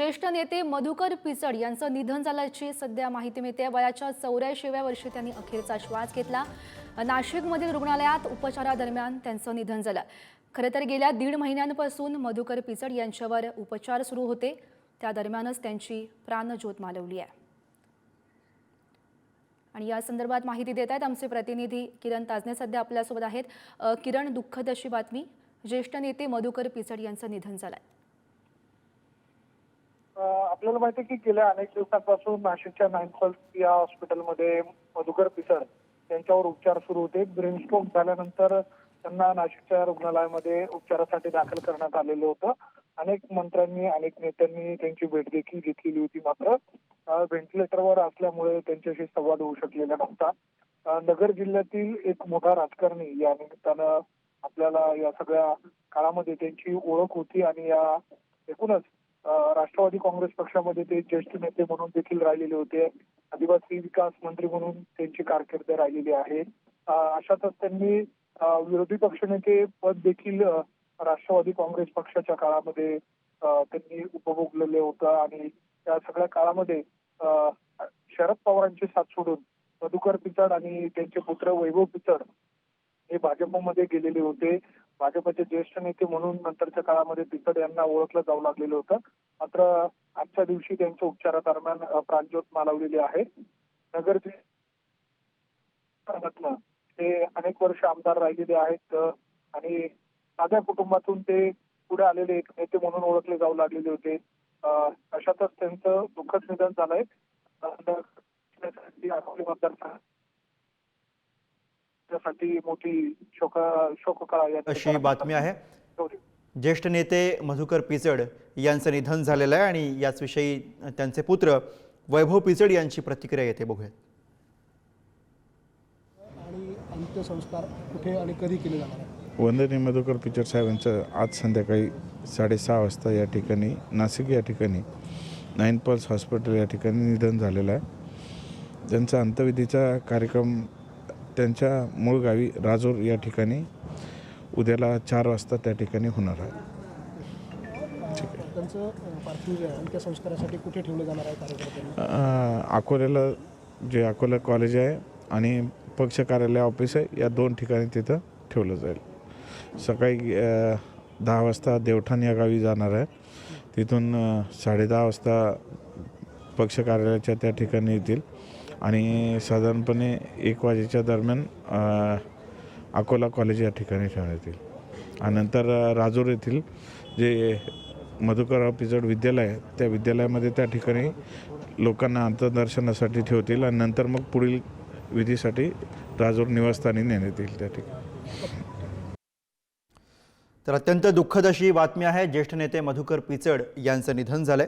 ज्येष्ठ नेते मधुकर पिचड यांचं निधन झाल्याची सध्या माहिती मिळते. वयाच्या चौऱ्याऐंशीव्या वर्षी त्यांनी अखेरचा श्वास घेतला. नाशिकमधील रुग्णालयात उपचारादरम्यान त्यांचं निधन झालं. खरं तर गेल्या दीड महिन्यांपासून मधुकर पिचड यांच्यावर उपचार सुरू होते. त्या दरम्यानच त्यांची प्राणज्योत मालवली आहे. आणि या संदर्भात माहिती देत आहेत आमचे प्रतिनिधी किरण ताजने सध्या आपल्यासोबत आहेत. किरण दुःखद अशी बातमी. ज्येष्ठ नेते मधुकर पिचड यांचं निधन झालं आहे आपल्याला माहिती आहे की गेल्या अनेक दिवसांपासून नाशिकच्या नाईनफल्स या हॉस्पिटलमध्ये मधुकर पिसर यांच्यावर उपचार सुरू होते. ब्रेन स्ट्रोक झाल्यानंतर त्यांना नाशिकच्या रुग्णालयामध्ये उपचारासाठी दाखल करण्यात आलेलं होतं. अनेक मंत्र्यांनी अनेक नेत्यांनी त्यांची भेट देखील घेतलेली होती मात्र व्हेंटिलेटरवर असल्यामुळे त्यांच्याशी संवाद होऊ शकलेला नव्हता. नगर जिल्ह्यातील एक मोठा राजकारणी या निमित्तानं आपल्याला या सगळ्या काळामध्ये त्यांची ओळख होती आणि या एकूणच राष्ट्रवादी काँग्रेस पक्षामध्ये ते ज्येष्ठ नेते म्हणून देखील राहिलेले होते. आदिवासी विकास मंत्री म्हणून त्यांची कारकीर्द राहिलेली आहे. अशातच त्यांनी विरोधी पक्षनेते पद देखील राष्ट्रवादी काँग्रेस पक्षाच्या काळामध्ये त्यांनी उपभोगलेले होतं. आणि त्या सगळ्या काळामध्ये शरद पवारांची साथ सोडून मधुकर पिचड आणि त्यांचे पुत्र वैभव पिचड हे भाजपमध्ये गेलेले होते. भाजपचे ज्येष्ठ नेते म्हणून नंतरच्या काळामध्ये पिचड यांना ओळखलं जाऊ लागलेलं होतं. मात्र आजच्या दिवशी त्यांच्या उपचारादरम्यान दरम्यान प्राणज्योत मालवलेली आहे नगर ते अनेक वर्ष आमदार राहिलेले आहेत आणि साध्या कुटुंबातून ते पुढे आलेले एक नेते म्हणून ओळखले जाऊ लागलेले होते. अशातच त्यांचं दुःखद निधन झालंय. मतदारसंघ त्यासाठी मोठी शोक शोककळा या अशी बातमी आहे. ज्येष्ठ नेते मधुकर पिचड यांचं निधन झालेलं आहे आणि याचविषयी त्यांचे पुत्र वैभव पिचड यांची प्रतिक्रिया येते. बघूयात. आणि अंत्यसंस्कार कुठे आणि कधी केले जाणार आहे वंदनीय मधुकर पिक्चर साहेबांचं आज संध्याकाळी साडेसहा वाजता या ठिकाणी नाशिक या ठिकाणी नाईन पल्स हॉस्पिटल या ठिकाणी निधन झालेलं आहे. त्यांचा अंत्यविधीचा कार्यक्रम त्यांच्या मूळ गावी राजूर या ठिकाणी उद्याला चार वाजता त्या ठिकाणी होणार आहे. अं, अकोल्याला जे अकोला कॉलेज आहे आणि पक्ष कार्यालय ऑफिस आहे या दोन ठिकाणी तिथं ठेवलं जाईल. सकाळी अं, दहा वाजता देवठाण या गावी जाणार आहे. तिथून अं, साडेदहा वाजता पक्ष कार्यालयाच्या त्या ठिकाणी येतील. आणि साधारणपणे एक वाजेच्या दरम्यान अकोला कॉलेज या ठिकाणी ठेवण्यात येईल आणि नंतर राजूर येथील जे मधुकरराव पिचड विद्यालय आहे त्या विद्यालयामध्ये त्या ठिकाणी लोकांना अंतर्दर्शनासाठी ठेवतील आणि नंतर मग पुढील विधीसाठी राजूर निवासस्थानी नेण्यात येईल त्या ठिकाणी. तर अत्यंत दुःखद अशी बातमी आहे ज्येष्ठ नेते मधुकर पिचड यांचं निधन झालंय.